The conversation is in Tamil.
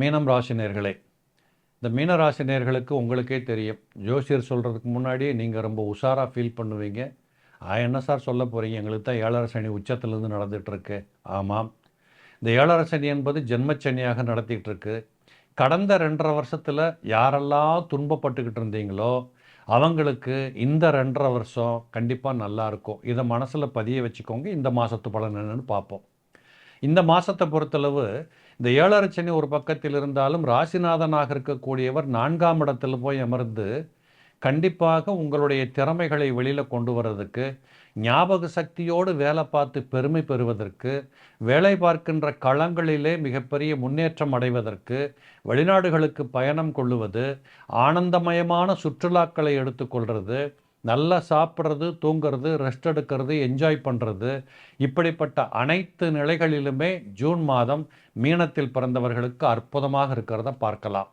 மீனம் ராசினியர்களே இந்த மீன ராசினியர்களுக்கு உங்களுக்கே தெரியும். ஜோசியர் சொல்கிறதுக்கு முன்னாடியே நீங்கள் ரொம்ப உஷாராக ஃபீல் பண்ணுவீங்க. ஆ என்ன சார் சொல்ல போகிறீங்க எங்களுக்கு தான் ஏழரை சனி உச்சத்திலேருந்து நடந்துகிட்ருக்கு ஆமாம் இந்த ஏழரை சனி என்பது ஜென்மச்சனியாக நடத்திட்டு கடந்த ரெண்டரை வருஷத்தில் யாரெல்லாம் துன்பப்பட்டுக்கிட்டு இருந்தீங்களோ அவங்களுக்கு இந்த ரெண்டரை வருஷம் கண்டிப்பாக நல்லா இருக்கும். இதை மனசில் பதிய வச்சுக்கோங்க. இந்த மாதத்து பலன் என்னென்னு பார்ப்போம். இந்த மாதத்தை பொறுத்தளவு இந்த ஏழரை சனி ஒரு பக்கத்தில் இருந்தாலும் ராசிநாதனாக இருக்கக்கூடியவர் நான்காம் இடத்தில் போய் அமர்ந்து கண்டிப்பாக உங்களுடைய திறமைகளை வெளியில் கொண்டு வர்றதுக்கு ஞாபக சக்தியோடு வேலை பார்த்து பெருமை பெறுவதற்கு வேலை பார்க்கின்ற களங்களிலே மிகப்பெரிய முன்னேற்றம் அடைவதற்கு வெளிநாடுகளுக்கு பயணம் கொள்ளுவது ஆனந்தமயமான சுற்றுலாக்களை எடுத்துக்கொள்வது நல்லா சாப்பிட்றது தூங்கிறது ரெஸ்ட் எடுக்கிறது என்ஜாய் பண்ணுறது இப்படிப்பட்ட அனைத்து நிலைகளிலுமே ஜூன் மாதம் மீனத்தில் பிறந்தவர்களுக்கு அற்புதமாக இருக்கிறத பார்க்கலாம்.